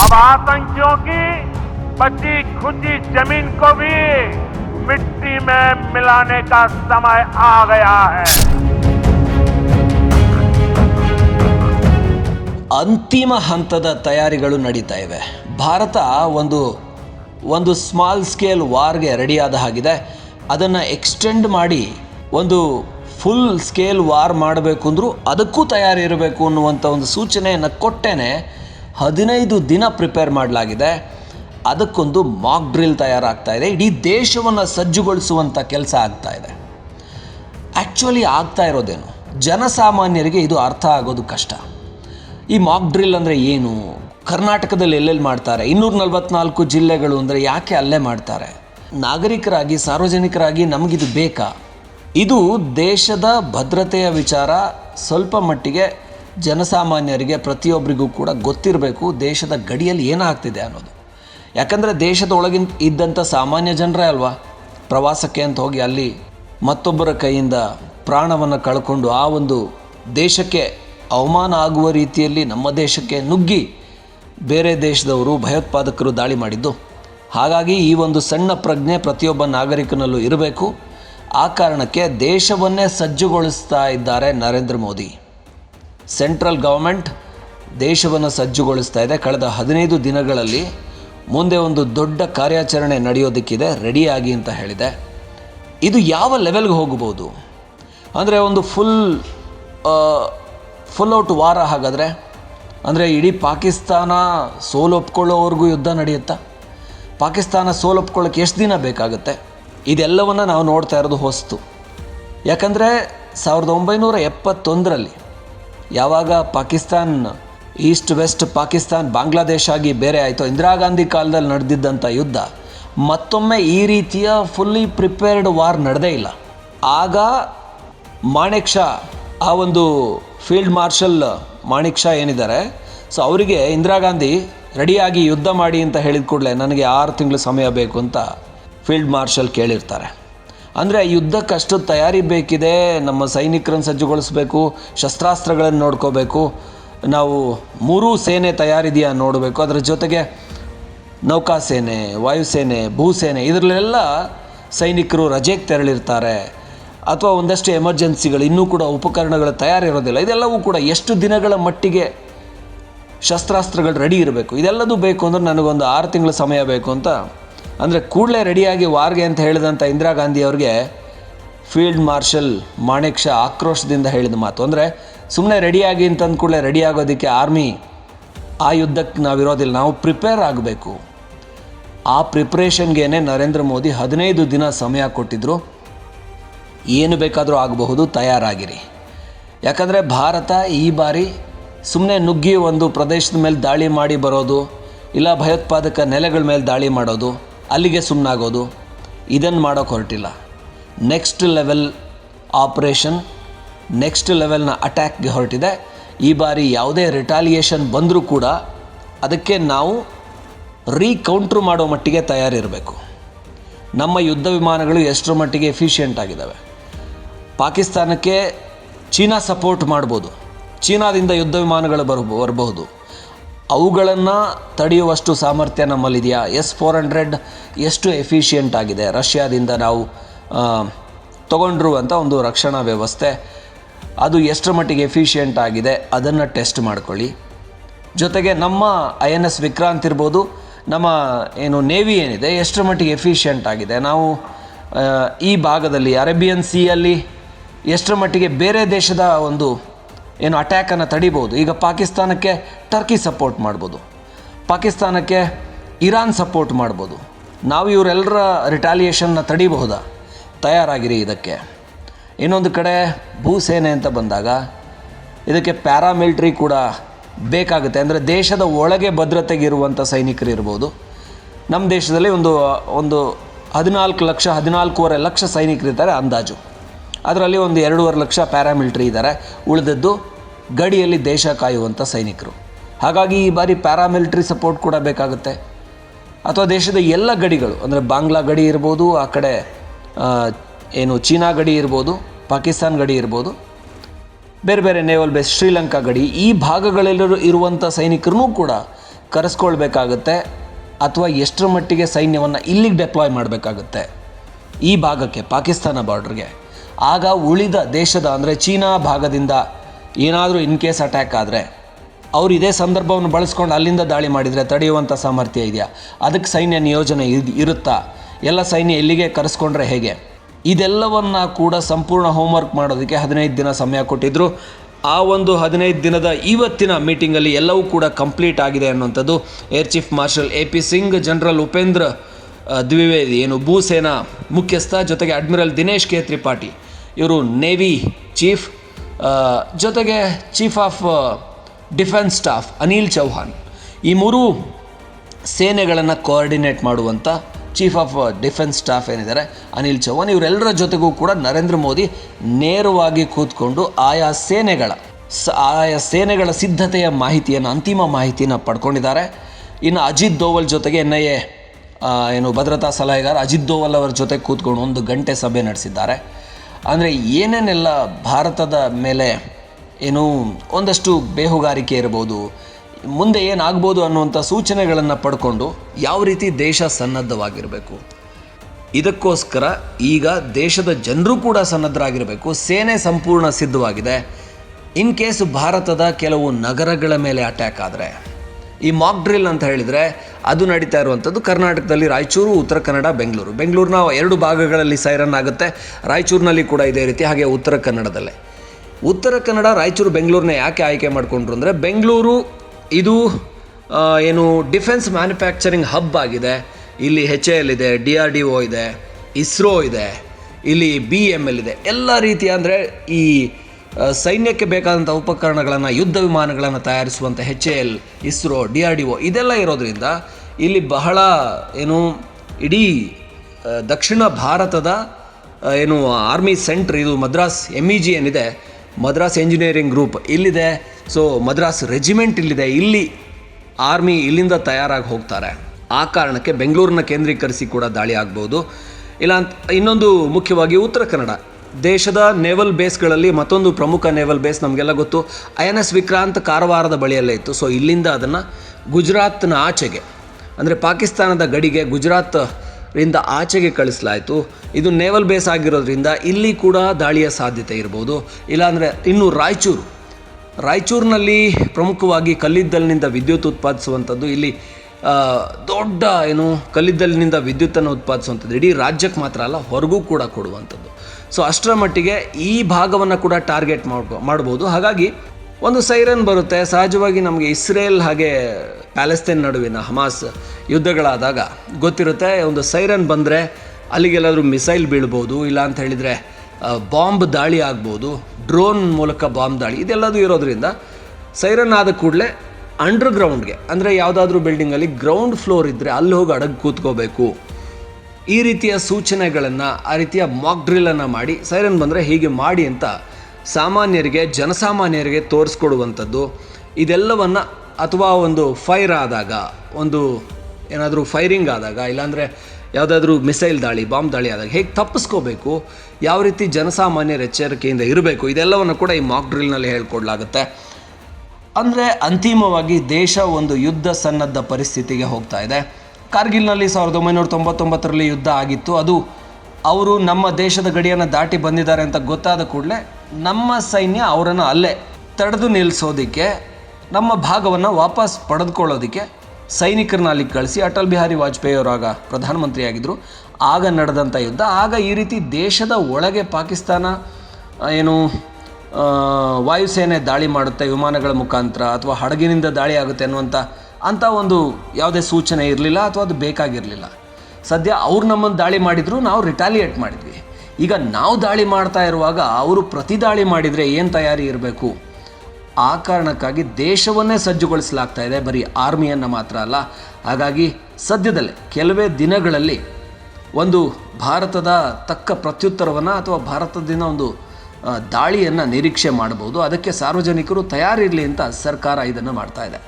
अब आतंकियों की बची खुची जमीन को भी मिट्टी में मिलाने का समय आ गया है ಅಂತಿಮ ಹಂತದ ತಯಾರಿಗಳು ನಡೀತಾ ಇವೆ ಭಾರತ ಒಂದು ಒಂದು ಸ್ಮಾಲ್ ಸ್ಕೇಲ್ ವಾರ್ಗೆ ರೆಡಿಯಾದ ಹಾಗಿದೆ ಅದನ್ನು ಎಕ್ಸ್ಟೆಂಡ್ ಮಾಡಿ ಒಂದು ಫುಲ್ ಸ್ಕೇಲ್ ವಾರ್ ಮಾಡಬೇಕು ಅಂದರೂ ಅದಕ್ಕೂ ತಯಾರಿ ಇರಬೇಕು ಅನ್ನುವಂಥ ಒಂದು ಸೂಚನೆಯನ್ನು ಕೊಟ್ಟೇನೆ ಹದಿನೈದು ದಿನ ಪ್ರಿಪೇರ್ ಮಾಡಲಾಗಿದೆ. ಅದಕ್ಕೊಂದು ಮಾಕ್ ಡ್ರಿಲ್ ತಯಾರಾಗ್ತಾ ಇದೆ. ಇಡೀ ದೇಶವನ್ನು ಸಜ್ಜುಗೊಳಿಸುವಂಥ ಕೆಲಸ ಆಗ್ತಾ ಇದೆ. ಆ್ಯಕ್ಚುಲಿ ಆಗ್ತಾ ಇರೋದೇನು? ಜನಸಾಮಾನ್ಯರಿಗೆ ಇದು ಅರ್ಥ ಆಗೋದು ಕಷ್ಟ. ಈ ಮಾಕ್ ಡ್ರಿಲ್ ಅಂದರೆ ಏನು? ಕರ್ನಾಟಕದಲ್ಲಿ ಎಲ್ಲೆಲ್ಲಿ ಮಾಡ್ತಾರೆ? ಇನ್ನೂರ ನಲವತ್ನಾಲ್ಕು ಜಿಲ್ಲೆಗಳು ಅಂದರೆ ಯಾಕೆ ಅಲ್ಲೇ ಮಾಡ್ತಾರೆ? ನಾಗರಿಕರಾಗಿ, ಸಾರ್ವಜನಿಕರಾಗಿ ನಮಗಿದು ಬೇಕಾ? ಇದು ದೇಶದ ಭದ್ರತೆಯ ವಿಚಾರ ಸ್ವಲ್ಪ ಮಟ್ಟಿಗೆ ಜನಸಾಮಾನ್ಯರಿಗೆ ಪ್ರತಿಯೊಬ್ಬರಿಗೂ ಕೂಡ ಗೊತ್ತಿರಬೇಕು ದೇಶದ ಗಡಿಯಲ್ಲಿ ಏನಾಗ್ತಿದೆ ಅನ್ನೋದು. ಯಾಕಂದರೆ ದೇಶದ ಒಳಗಿನ ಇದ್ದಂಥ ಸಾಮಾನ್ಯ ಜನರೇ ಅಲ್ವಾ? ಪ್ರವಾಸಕ್ಕೆ ಅಂತ ಹೋಗಿ ಅಲ್ಲಿ ಮತ್ತೊಬ್ಬರ ಕೈಯಿಂದ ಪ್ರಾಣವನ್ನು ಕಳ್ಕೊಂಡು ಆ ಒಂದು ದೇಶಕ್ಕೆ ಅವಮಾನ ಆಗುವ ರೀತಿಯಲ್ಲಿ ನಮ್ಮ ದೇಶಕ್ಕೆ ನುಗ್ಗಿ ಬೇರೆ ದೇಶದವರು ಭಯೋತ್ಪಾದಕರು ದಾಳಿ ಮಾಡಿದ್ದು. ಹಾಗಾಗಿ ಈ ಒಂದು ಸಣ್ಣ ಪ್ರಜ್ಞೆ ಪ್ರತಿಯೊಬ್ಬ ನಾಗರಿಕನಲ್ಲೂ ಇರಬೇಕು. ಆ ಕಾರಣಕ್ಕೆ ದೇಶವನ್ನೇ ಸಜ್ಜುಗೊಳಿಸ್ತಾ ಇದ್ದಾರೆ ನರೇಂದ್ರ ಮೋದಿ. ಸೆಂಟ್ರಲ್ ಗೌರ್ಮೆಂಟ್ ದೇಶವನ್ನು ಸಜ್ಜುಗೊಳಿಸ್ತಾ ಇದೆ. ಕಳೆದ ಹದಿನೈದು ದಿನಗಳಲ್ಲಿ ಮುಂದೆ ಒಂದು ದೊಡ್ಡ ಕಾರ್ಯಾಚರಣೆ ನಡೆಯೋದಕ್ಕಿದೆ. ರೆಡಿಯಾಗಿ ಅಂತ ಹೇಳಿದೆ. ಇದು ಯಾವ ಲೆವೆಲ್ಗೆ ಹೋಗ್ಬೋದು ಅಂದರೆ ಒಂದು ಫುಲ್ ಫುಲ್ ಔಟ್ ವಾರ ಹಾಗಾದರೆ? ಅಂದರೆ ಇಡೀ ಪಾಕಿಸ್ತಾನ ಸೋಲೊಪ್ಕೊಳ್ಳೋವರೆಗೂ ಯುದ್ಧ ನಡೆಯುತ್ತಾ? ಪಾಕಿಸ್ತಾನ ಸೋಲೊಪ್ಕೊಳ್ಳೋಕೆ ಎಷ್ಟು ದಿನ ಬೇಕಾಗುತ್ತೆ? ಇದೆಲ್ಲವನ್ನು ನಾವು ನೋಡ್ತಾ ಇರೋದು ಹೊಸ್ತು. ಯಾಕಂದರೆ ಸಾವಿರದ ಒಂಬೈನೂರ ಎಪ್ಪತ್ತೊಂದರಲ್ಲಿ ಯಾವಾಗ ಪಾಕಿಸ್ತಾನ್ ಈಸ್ಟ್ ವೆಸ್ಟ್ ಪಾಕಿಸ್ತಾನ್ ಬಾಂಗ್ಲಾದೇಶ ಆಗಿ ಬೇರೆ ಆಯಿತು, ಇಂದಿರಾ ಗಾಂಧಿ ಕಾಲದಲ್ಲಿ ನಡೆದಿದ್ದಂಥ ಯುದ್ಧ, ಮತ್ತೊಮ್ಮೆ ಈ ರೀತಿಯ ಫುಲ್ಲಿ ಪ್ರಿಪೇರ್ಡ್ ವಾರ್ ನಡೆದೇ ಇಲ್ಲ. ಆಗ ಮಾಣಿಕ್ ಶಾ, ಆ ಒಂದು ಫೀಲ್ಡ್ ಮಾರ್ಷಲ್ ಮಾಣಿಕ್ ಶಾ ಏನಿದ್ದಾರೆ ಸೊ ಅವರಿಗೆ ಇಂದಿರಾ ಗಾಂಧಿ ರೆಡಿಯಾಗಿ ಯುದ್ಧ ಮಾಡಿ ಅಂತ ಹೇಳಿದ ಕೂಡಲೇ ನನಗೆ ಆರು ತಿಂಗಳು ಸಮಯ ಬೇಕು ಅಂತ ಫೀಲ್ಡ್ ಮಾರ್ಷಲ್ ಕೇಳಿರ್ತಾರೆ. ಅಂದರೆ ಯುದ್ಧಕ್ಕಷ್ಟು ತಯಾರಿ ಬೇಕಿದೆ, ನಮ್ಮ ಸೈನಿಕರನ್ನು ಸಜ್ಜುಗೊಳಿಸಬೇಕು, ಶಸ್ತ್ರಾಸ್ತ್ರಗಳನ್ನು ನೋಡ್ಕೋಬೇಕು. ನಾವು ಮೂರೂ ಸೇನೆ ತಯಾರಿದೆಯಾ ನೋಡಬೇಕು. ಅದರ ಜೊತೆಗೆ ನೌಕಾಸೇನೆ, ವಾಯುಸೇನೆ, ಭೂಸೇನೆ, ಇದರಲ್ಲೆಲ್ಲ ಸೈನಿಕರು ರಜೆಗೆ ತೆರಳಿರ್ತಾರೆ. ಅಥವಾ ಒಂದಷ್ಟು ಎಮರ್ಜೆನ್ಸಿಗಳು, ಇನ್ನೂ ಕೂಡ ಉಪಕರಣಗಳು ತಯಾರಿರೋದಿಲ್ಲ. ಇದೆಲ್ಲವೂ ಕೂಡ ಎಷ್ಟು ದಿನಗಳ ಮಟ್ಟಿಗೆ ಶಸ್ತ್ರಾಸ್ತ್ರಗಳು ರೆಡಿ ಇರಬೇಕು? ಇದೆಲ್ಲದೂ ಬೇಕು ಅಂದರೆ ನನಗೊಂದು ಆರು ತಿಂಗಳ ಸಮಯ ಬೇಕು ಅಂತ ಅಂದರೆ ಕೂಡಲೇ ರೆಡಿಯಾಗಿ ವಾರ್ಗೆ ಅಂತ ಹೇಳಿದಂಥ ಇಂದಿರಾ ಗಾಂಧಿ ಅವ್ರಿಗೆ ಫೀಲ್ಡ್ ಮಾರ್ಷಲ್ ಮಾಣೆಕ್ ಶಾ ಆಕ್ರೋಶದಿಂದ ಹೇಳಿದ ಮಾತು. ಅಂದರೆ ಸುಮ್ಮನೆ ರೆಡಿಯಾಗಿ ಅಂತಂದ ಕೂಡಲೇ ರೆಡಿ ಆಗೋದಕ್ಕೆ ಆರ್ಮಿ ಆ ಯುದ್ಧಕ್ಕೆ ನಾವಿರೋದಿಲ್ಲ ನಾವು ಪ್ರಿಪೇರ್ ಆಗಬೇಕು. ಆ ಪ್ರಿಪ್ರೇಷನ್ಗೇನೆ ನರೇಂದ್ರ ಮೋದಿ ಹದಿನೈದು ದಿನ ಸಮಯ ಕೊಟ್ಟಿದ್ದರು ಏನು ಬೇಕಾದರೂ ಆಗಬಹುದು, ತಯಾರಾಗಿರಿ. ಯಾಕಂದರೆ ಭಾರತ ಈ ಬಾರಿ ಸುಮ್ಮನೆ ನುಗ್ಗಿ ಒಂದು ಪ್ರದೇಶದ ಮೇಲೆ ದಾಳಿ ಮಾಡಿ ಬರೋದು, ಇಲ್ಲ ಭಯೋತ್ಪಾದಕ ನೆಲೆಗಳ ಮೇಲೆ ದಾಳಿ ಮಾಡೋದು ಅಲ್ಲಿಗೆ ಸುಮ್ಮನಾಗೋದು ಇದನ್ನು ಮಾಡೋಕ್ಕೆ ಹೊರಟಿಲ್ಲ. ನೆಕ್ಸ್ಟ್ ಲೆವೆಲ್ ಆಪ್ರೇಷನ್ ನೆಕ್ಸ್ಟ್ ಲೆವೆಲ್ನ ಅಟ್ಯಾಕ್ಗೆ ಹೊರಟಿದೆ. ಈ ಬಾರಿ ಯಾವುದೇ ರಿಟಾಲಿಯೇಷನ್ ಬಂದರೂ ಕೂಡ ಅದಕ್ಕೆ ನಾವು ರೀಕೌಂಟ್ರ್ ಮಾಡೋ ಮಟ್ಟಿಗೆ ತಯಾರಿರಬೇಕು. ನಮ್ಮ ಯುದ್ಧ ವಿಮಾನಗಳು ಎಷ್ಟರ ಮಟ್ಟಿಗೆ ಎಫಿಷಿಯೆಂಟ್ ಆಗಿದ್ದಾವೆ ಪಾಕಿಸ್ತಾನಕ್ಕೆ ಚೀನಾ ಸಪೋರ್ಟ್ ಮಾಡ್ಬೋದು. ಚೀನಾದಿಂದ ಯುದ್ಧ ವಿಮಾನಗಳು ಬರ, ಬರಬಹುದು. ಅವುಗಳನ್ನು ತಡೆಯುವಷ್ಟು ಸಾಮರ್ಥ್ಯ ನಮ್ಮಲ್ಲಿದೆಯಾ? ಎಸ್ ಫೋರ್ ಹಂಡ್ರೆಡ್ ಎಷ್ಟು ಎಫಿಷಿಯೆಂಟ್ ಆಗಿದೆ? ರಷ್ಯಾದಿಂದ ನಾವು ತೊಗೊಂಡಿರುವಂಥ ಒಂದು ರಕ್ಷಣಾ ವ್ಯವಸ್ಥೆ. ಅದು ಎಷ್ಟರ ಮಟ್ಟಿಗೆ ಎಫಿಷಿಯೆಂಟ್ ಆಗಿದೆ? ಅದನ್ನು ಟೆಸ್ಟ್ ಮಾಡ್ಕೊಳ್ಳಿ. ಜೊತೆಗೆ ನಮ್ಮ ಐ ಎನ್ ಎಸ್ ವಿಕ್ರಾಂತ್ ಇರ್ಬೋದು, ನಮ್ಮ ಏನು ನೇವಿ ಏನಿದೆ, ಎಷ್ಟರ ಮಟ್ಟಿಗೆ ಎಫಿಷಿಯೆಂಟ್ ಆಗಿದೆ? ನಾವು ಈ ಭಾಗದಲ್ಲಿ, ಅರೇಬಿಯನ್ ಸಿಯಲ್ಲಿ ಎಷ್ಟರ ಮಟ್ಟಿಗೆ ಬೇರೆ ದೇಶದ ಒಂದು ಏನು ಅಟ್ಯಾಕನ್ನು ತಡಿಬೋದು. ಈಗ ಪಾಕಿಸ್ತಾನಕ್ಕೆ ಟರ್ಕಿ ಸಪೋರ್ಟ್ ಮಾಡ್ಬೋದು. ಪಾಕಿಸ್ತಾನಕ್ಕೆ ಇರಾನ್ ಸಪೋರ್ಟ್ ಮಾಡ್ಬೋದು. ನಾವು ಇವರೆಲ್ಲರ ರಿಟಾಲಿಯೇಷನ್ನ ತಡಿಬಹುದಾ? ತಯಾರಾಗಿರಿ ಇದಕ್ಕೆ. ಇನ್ನೊಂದು ಕಡೆ ಭೂಸೇನೆ ಅಂತ ಬಂದಾಗ ಇದಕ್ಕೆ ಪ್ಯಾರಾಮಿಲ್ಟ್ರಿ ಕೂಡ ಬೇಕಾಗುತ್ತೆ. ಅಂದರೆ ದೇಶದ ಒಳಗೆ ಭದ್ರತೆಗಿರುವಂಥ ಸೈನಿಕರು ಇರ್ಬೋದು. ನಮ್ಮ ದೇಶದಲ್ಲಿ ಒಂದು ಒಂದು ಹದಿನಾಲ್ಕು ಲಕ್ಷ, ಹದಿನಾಲ್ಕೂವರೆ ಲಕ್ಷ ಸೈನಿಕರಿದ್ದಾರೆ ಅಂದಾಜು. ಅದರಲ್ಲಿ ಒಂದು ಎರಡೂವರೆ ಲಕ್ಷ ಪ್ಯಾರಾಮಿಲ್ಟ್ರಿ ಇದ್ದಾರೆ. ಉಳಿದದ್ದು ಗಡಿಯಲ್ಲಿ ದೇಶ ಕಾಯುವಂಥ ಸೈನಿಕರು. ಹಾಗಾಗಿ ಈ ಬಾರಿ ಪ್ಯಾರಾಮಿಲಿಟ್ರಿ ಸಪೋರ್ಟ್ ಕೂಡ ಬೇಕಾಗುತ್ತೆ. ಅಥವಾ ದೇಶದ ಎಲ್ಲ ಗಡಿಗಳು, ಅಂದರೆ ಬಾಂಗ್ಲಾ ಗಡಿ ಇರ್ಬೋದು, ಆ ಕಡೆ ಏನು ಚೀನಾ ಗಡಿ ಇರ್ಬೋದು, ಪಾಕಿಸ್ತಾನ್ ಗಡಿ ಇರ್ಬೋದು, ಬೇರೆ ಬೇರೆ ನೇವಲ್ ಬೇಸ್ ಶ್ರೀಲಂಕಾ ಗಡಿ, ಈ ಭಾಗಗಳೆಲ್ಲರೂ ಇರುವಂಥ ಸೈನಿಕರನ್ನೂ ಕೂಡ ಕರೆಸ್ಕೊಳ್ಬೇಕಾಗತ್ತೆ. ಅಥವಾ ಎಷ್ಟರ ಮಟ್ಟಿಗೆ ಸೈನ್ಯವನ್ನು ಇಲ್ಲಿಗೆ ಡೆಪ್ಲಾಯ್ ಮಾಡಬೇಕಾಗುತ್ತೆ. ಈ ಭಾಗಕ್ಕೆ, ಪಾಕಿಸ್ತಾನ ಬಾರ್ಡ್ರಿಗೆ ಆಗ ಉಳಿದ ದೇಶದ, ಅಂದರೆ ಚೀನಾ ಭಾಗದಿಂದ ಏನಾದರೂ ಇನ್ ಕೇಸ್ ಅಟ್ಯಾಕ್ ಆದರೆ ಅವ್ರು ಇದೇ ಸಂದರ್ಭವನ್ನು ಬಳಸ್ಕೊಂಡು ಅಲ್ಲಿಂದ ದಾಳಿ ಮಾಡಿದರೆ ತಡೆಯುವಂಥ ಸಾಮರ್ಥ್ಯ ಇದೆಯಾ? ಅದಕ್ಕೆ ಸೈನ್ಯ ನಿಯೋಜನೆ ಇರುತ್ತಾ? ಎಲ್ಲ ಸೈನ್ಯ ಎಲ್ಲಿಗೆ ಕರೆಸ್ಕೊಂಡ್ರೆ ಹೇಗೆ? ಇದೆಲ್ಲವನ್ನು ಕೂಡ ಸಂಪೂರ್ಣ ಹೋಮ್ವರ್ಕ್ ಮಾಡೋದಕ್ಕೆ ಹದಿನೈದು ದಿನ ಸಮಯ ಕೊಟ್ಟಿದ್ದರು ಆ ಒಂದು ಹದಿನೈದು ದಿನದ ಇವತ್ತಿನ ಮೀಟಿಂಗಲ್ಲಿ ಎಲ್ಲವೂ ಕೂಡ ಕಂಪ್ಲೀಟ್ ಆಗಿದೆ ಅನ್ನುವಂಥದ್ದು air chief marshal A P Singh general Upendra Dwivedi ಏನು ಭೂಸೇನಾ ಮುಖ್ಯಸ್ಥ ಜೊತೆಗೆ ಅಡ್ಮಿರಲ್ ದಿನೇಶ್ ಕೆ ತ್ರಿಪಾಠಿ ಇವರು ನೇವಿ ಚೀಫ್ ಜೊತೆಗೆ chief of defence staff Anil Chauhan ಈ ಮೂರು ಸೇನೆಗಳನ್ನು ಕೋಆರ್ಡಿನೇಟ್ ಮಾಡುವಂಥ ಚೀಫ್ ಆಫ್ ಡಿಫೆನ್ಸ್ ಸ್ಟಾಫ್ ಏನಿದ್ದಾರೆ, ಅನಿಲ್ ಚೌಹಾನ್ ಇವರೆಲ್ಲರ ಜೊತೆಗೂ ಕೂಡ ನರೇಂದ್ರ ಮೋದಿ ನೇರವಾಗಿ ಕೂತ್ಕೊಂಡು ಆಯಾ ಸೇನೆಗಳ ಸ, ಆಯಾ ಸೇನೆಗಳ ಸಿದ್ಧತೆಯ ಮಾಹಿತಿಯನ್ನು, ಅಂತಿಮ ಮಾಹಿತಿಯನ್ನು ಪಡ್ಕೊಂಡಿದ್ದಾರೆ. ಇನ್ನು ಅಜಿತ್ ದೋವಲ್ ಜೊತೆಗೆ ಎನ್ ಏನು ಭದ್ರತಾ ಸಲಹೆಗಾರ ಅಜಿತ್ ದೋವಲ್ ಅವರ ಜೊತೆ ಕೂತ್ಕೊಂಡು ಒಂದು ಗಂಟೆ ಸಭೆ ನಡೆಸಿದ್ದಾರೆ. ಅಂದರೆ ಏನೇನೆಲ್ಲ ಭಾರತದ ಮೇಲೆ ಏನು ಒಂದಷ್ಟು ಬೇಹುಗಾರಿಕೆ ಇರ್ಬೋದು, ಮುಂದೆ ಏನಾಗ್ಬೋದು ಅನ್ನುವಂಥ ಸೂಚನೆಗಳನ್ನು ಪಡ್ಕೊಂಡು ಯಾವ ರೀತಿ ದೇಶ ಸನ್ನದ್ಧವಾಗಿರಬೇಕು. ಇದಕ್ಕೋಸ್ಕರ ಈಗ ದೇಶದ ಜನರು ಕೂಡ ಸನ್ನದ್ಧರಾಗಿರಬೇಕು, ಸೇನೆ ಸಂಪೂರ್ಣ ಸಿದ್ಧವಾಗಿದೆ. ಇನ್ ಕೇಸ್ ಭಾರತದ ಕೆಲವು ನಗರಗಳ ಮೇಲೆ ಅಟ್ಯಾಕ್ ಆದರೆ. ಈ ಮಾಕ್ ಡ್ರಿಲ್ ಅಂತ ಹೇಳಿದರೆ ಅದು ನಡೀತಾ ಇರುವಂಥದ್ದು. ಕರ್ನಾಟಕದಲ್ಲಿ ರಾಯಚೂರು, ಉತ್ತರ ಕನ್ನಡ, ಬೆಂಗಳೂರು. ಬೆಂಗಳೂರಿನ ಎರಡು ಭಾಗಗಳಲ್ಲಿ ಸೈರನ್ ಆಗುತ್ತೆ. ರಾಯಚೂರಿನಲ್ಲಿ ಕೂಡ ಇದೇ ರೀತಿ, ಹಾಗೆ ಉತ್ತರ ಕನ್ನಡದಲ್ಲೇ. ಉತ್ತರ ಕನ್ನಡ, ರಾಯಚೂರು ಬೆಂಗಳೂರನ್ನ ಯಾಕೆ ಆಯ್ಕೆ ಮಾಡಿಕೊಂಡ್ರು ಅಂದರೆ, ಬೆಂಗಳೂರು ಇದು ಏನು ಡಿಫೆನ್ಸ್ ಮ್ಯಾನುಫ್ಯಾಕ್ಚರಿಂಗ್ ಹಬ್ ಆಗಿದೆ. ಇಲ್ಲಿ ಹೆಚ್ ಎ ಎಲ್ ಇದೆ ಡಿ ಆರ್ ಡಿ ಒ ಇದೆ ಇಸ್ರೋ ಇದೆ, ಇಲ್ಲಿ ಬಿ ಎಂ ಎಲ್ ಇದೆ. ಎಲ್ಲ ರೀತಿಯ ಅಂದರೆ ಈ ಸೈನ್ಯಕ್ಕೆ ಬೇಕಾದಂಥ ಉಪಕರಣಗಳನ್ನು, ಯುದ್ಧ ವಿಮಾನಗಳನ್ನು ತಯಾರಿಸುವಂಥ H A L ISRO, D R D O, ಇದೆಲ್ಲ ಇರೋದರಿಂದ ಇಲ್ಲಿ ಬಹಳ ಏನು, ಇಡೀ ದಕ್ಷಿಣ ಭಾರತದ ಏನು ಆರ್ಮಿ ಸೆಂಟ್ರ್ ಇದು ಮದ್ರಾಸ್ ಎಂ ಇ ಜಿ ಏನಿದೆ, ಮದ್ರಾಸ್ ಎಂಜಿನಿಯರಿಂಗ್ ಗ್ರೂಪ್ ಇಲ್ಲಿದೆ. ಸೊ ಮದ್ರಾಸ್ ರೆಜಿಮೆಂಟ್ ಇಲ್ಲಿದೆ. ಇಲ್ಲಿ ಆರ್ಮಿ ಇಲ್ಲಿಂದ ತಯಾರಾಗಿ ಹೋಗ್ತಾರೆ. ಆ ಕಾರಣಕ್ಕೆ ಬೆಂಗಳೂರನ್ನ ಕೇಂದ್ರೀಕರಿಸಿ ಕೂಡ ದಾಳಿ ಆಗ್ಬೋದು. ಇಲ್ಲ ಇನ್ನೊಂದು ಮುಖ್ಯವಾಗಿ ಉತ್ತರ ಕನ್ನಡ. ದೇಶದ ನೇವಲ್ ಬೇಸ್ಗಳಲ್ಲಿ ಮತ್ತೊಂದು ಪ್ರಮುಖ ನೇವಲ್ ಬೇಸ್ ನಮಗೆಲ್ಲ ಗೊತ್ತು. ಐ ಎನ್ ಎಸ್ ವಿಕ್ರಾಂತ್ ಕಾರವಾರದ ಬಳಿಯಲ್ಲೇ ಇತ್ತು. ಸೊ ಇಲ್ಲಿಂದ ಅದನ್ನು ಗುಜರಾತ್ನ ಆಚೆಗೆ, ಅಂದರೆ ಪಾಕಿಸ್ತಾನದ ಗಡಿಗೆ ಗುಜರಾತ್ ರಿಂದ ಆಚೆಗೆ ಕಳಿಸಲಾಯಿತು. ಇದು ನೇವಲ್ ಬೇಸ್ ಆಗಿರೋದ್ರಿಂದ ಇಲ್ಲಿ ಕೂಡ ದಾಳಿಯ ಸಾಧ್ಯತೆ ಇರ್ಬೋದು. ಇಲ್ಲಾಂದರೆ ಇನ್ನು ರಾಯಚೂರು, ರಾಯಚೂರಿನಲ್ಲಿ ಪ್ರಮುಖವಾಗಿ ಕಲ್ಲಿದ್ದಲಿನಿಂದ ವಿದ್ಯುತ್ ಉತ್ಪಾದಿಸುವಂಥದ್ದು ಇಲ್ಲಿ ದೊಡ್ಡ ಏನು ಕಲ್ಲಿದ್ದಲಿನಿಂದ ವಿದ್ಯುತ್ತನ್ನು ಉತ್ಪಾದಿಸುವಂಥದ್ದು. ಇಡೀ ರಾಜ್ಯಕ್ಕೆ ಮಾತ್ರ ಅಲ್ಲ, ಹೊರಗೂ ಕೂಡ ಕೊಡುವಂಥದ್ದು. ಸೊ ಅಷ್ಟರ ಮಟ್ಟಿಗೆ ಈ ಭಾಗವನ್ನು ಕೂಡ ಟಾರ್ಗೆಟ್ ಮಾಡ್ಕೊ ಮಾಡ್ಬೋದು. ಹಾಗಾಗಿ ಒಂದು ಸೈರನ್ ಬರುತ್ತೆ. ಸಹಜವಾಗಿ ನಮಗೆ ಇಸ್ರೇಲ್ ಹಾಗೆ ಪ್ಯಾಲೆಸ್ತೇನ್ ನಡುವಿನ ಹಮಾಸ್ ಯುದ್ಧಗಳಾದಾಗ ಗೊತ್ತಿರುತ್ತೆ. ಒಂದು ಸೈರನ್ ಬಂದರೆ ಅಲ್ಲಿಗೆಲ್ಲಾದರೂ ಮಿಸೈಲ್ ಬೀಳ್ಬೋದು. ಇಲ್ಲ ಅಂತ ಹೇಳಿದರೆ ಬಾಂಬ್ ದಾಳಿ ಆಗ್ಬೋದು. ಡ್ರೋನ್ ಮೂಲಕ ಬಾಂಬ್ ದಾಳಿ. ಇದೆಲ್ಲದೂ ಇರೋದ್ರಿಂದ ಸೈರನ್ ಆದ ಕೂಡಲೇ ಅಂಡರ್ಗ್ರೌಂಡ್ಗೆ ಅಂದರೆ ಯಾವುದಾದ್ರೂ ಬಿಲ್ಡಿಂಗಲ್ಲಿ ಗ್ರೌಂಡ್ ಫ್ಲೋರ್ ಇದ್ದರೆ ಅಲ್ಲಿ ಹೋಗಿ ಅಡಗಿ ಕೂತ್ಕೋಬೇಕು. ಈ ರೀತಿಯ ಸೂಚನೆಗಳನ್ನು, ಆ ರೀತಿಯ ಮಾಕ್ ಡ್ರಿಲ್ಲನ್ನು ಮಾಡಿ ಸೈರನ್ ಬಂದರೆ ಹೀಗೆ ಮಾಡಿ ಅಂತ ಸಾಮಾನ್ಯರಿಗೆ, ಜನಸಾಮಾನ್ಯರಿಗೆ ತೋರಿಸ್ಕೊಡುವಂಥದ್ದು. ಇದೆಲ್ಲವನ್ನು ಅಥವಾ ಒಂದು ಫೈರ್ ಆದಾಗ, ಒಂದು ಏನಾದರೂ ಫೈರಿಂಗ್ ಆದಾಗ, ಇಲ್ಲಾಂದರೆ ಯಾವುದಾದ್ರೂ ಮಿಸೈಲ್ ದಾಳಿ ಬಾಂಬ್ ದಾಳಿ ಆದಾಗ ಹೇಗೆ ತಪ್ಪಿಸ್ಕೋಬೇಕು, ಯಾವ ರೀತಿ ಜನಸಾಮಾನ್ಯರ ಎಚ್ಚರಿಕೆಯಿಂದ ಇರಬೇಕು, ಇದೆಲ್ಲವನ್ನು ಕೂಡ ಈ ಮಾಕ್ ಡ್ರಿಲ್ನಲ್ಲಿ ಹೇಳ್ಕೊಡ್ಲಾಗುತ್ತೆ. ಅಂದರೆ ಅಂತಿಮವಾಗಿ ದೇಶ ಒಂದು ಯುದ್ಧ ಸನ್ನದ್ಧ ಪರಿಸ್ಥಿತಿಗೆ ಹೋಗ್ತಾ ಇದೆ. ಕಾರ್ಗಿಲ್ನಲ್ಲಿ ಸಾವಿರದ ಒಂಬೈನೂರ ತೊಂಬತ್ತೊಂಬತ್ತರಲ್ಲಿ ಯುದ್ಧ ಆಗಿತ್ತು. ಅದು ಅವರು ನಮ್ಮ ದೇಶದ ಗಡಿಯನ್ನು ದಾಟಿ ಬಂದಿದ್ದಾರೆ ಅಂತ ಗೊತ್ತಾದ ಕೂಡಲೇ ನಮ್ಮ ಸೈನ್ಯ ಅವರನ್ನು ಅಲ್ಲೇ ತಡೆದು ನಿಲ್ಲಿಸೋದಕ್ಕೆ, ನಮ್ಮ ಭಾಗವನ್ನು ವಾಪಸ್ ಪಡೆದುಕೊಳ್ಳೋದಕ್ಕೆ ಸೈನಿಕರನ್ನ ಅಲ್ಲಿ ಕಳಿಸಿ ಅಟಲ್ ಬಿಹಾರಿ ವಾಜಪೇಯಿ ಅವರಾಗ ಪ್ರಧಾನಮಂತ್ರಿಯಾಗಿದ್ದರು ಆಗ ನಡೆದಂಥ ಯುದ್ಧ, ಆಗ ಈ ರೀತಿ ದೇಶದ ಒಳಗೆ ಪಾಕಿಸ್ತಾನ ಏನು ವಾಯುಸೇನೆ ದಾಳಿ ಮಾಡುತ್ತೆ, ವಿಮಾನಗಳ ಮುಖಾಂತರ ಅಥವಾ ಹಡಗಿನಿಂದ ದಾಳಿ ಆಗುತ್ತೆ ಅನ್ನುವಂಥ ಅಂಥ ಒಂದು ಯಾವುದೇ ಸೂಚನೆ ಇರಲಿಲ್ಲ ಅಥವಾ ಅದು ಬೇಕಾಗಿರಲಿಲ್ಲ. ಸದ್ಯ ಅವ್ರು ನಮ್ಮನ್ನು ದಾಳಿ ಮಾಡಿದ್ರು, ನಾವು ರಿಟಾಲಿಯೇಟ್ ಮಾಡಿದ್ವಿ. ಈಗ ನಾವು ದಾಳಿ ಮಾಡ್ತಾ ಇರುವಾಗ ಅವರು ಪ್ರತಿ ದಾಳಿ ಮಾಡಿದರೆ ಏನು ತಯಾರಿ ಇರಬೇಕು? ಆ ಕಾರಣಕ್ಕಾಗಿ ದೇಶವನ್ನೇ ಸಜ್ಜುಗೊಳಿಸಲಾಗ್ತಾ ಇದೆ, ಬರೀ ಆರ್ಮಿಯನ್ನು ಮಾತ್ರ ಅಲ್ಲ. ಹಾಗಾಗಿ ಸದ್ಯದಲ್ಲೇ ಕೆಲವೇ ದಿನಗಳಲ್ಲಿ ಒಂದು ಭಾರತದ ತಕ್ಕ ಪ್ರತ್ಯುತ್ತರವನ್ನು ಅಥವಾ ಭಾರತದಿಂದ ಒಂದು ದಾಳಿಯನ್ನು ನಿರೀಕ್ಷೆ ಮಾಡಬಹುದು. ಅದಕ್ಕೆ ಸಾರ್ವಜನಿಕರು ತಯಾರಿರಲಿ ಅಂತ ಸರ್ಕಾರ ಇದನ್ನು ಮಾಡ್ತಾ ಇದೆ.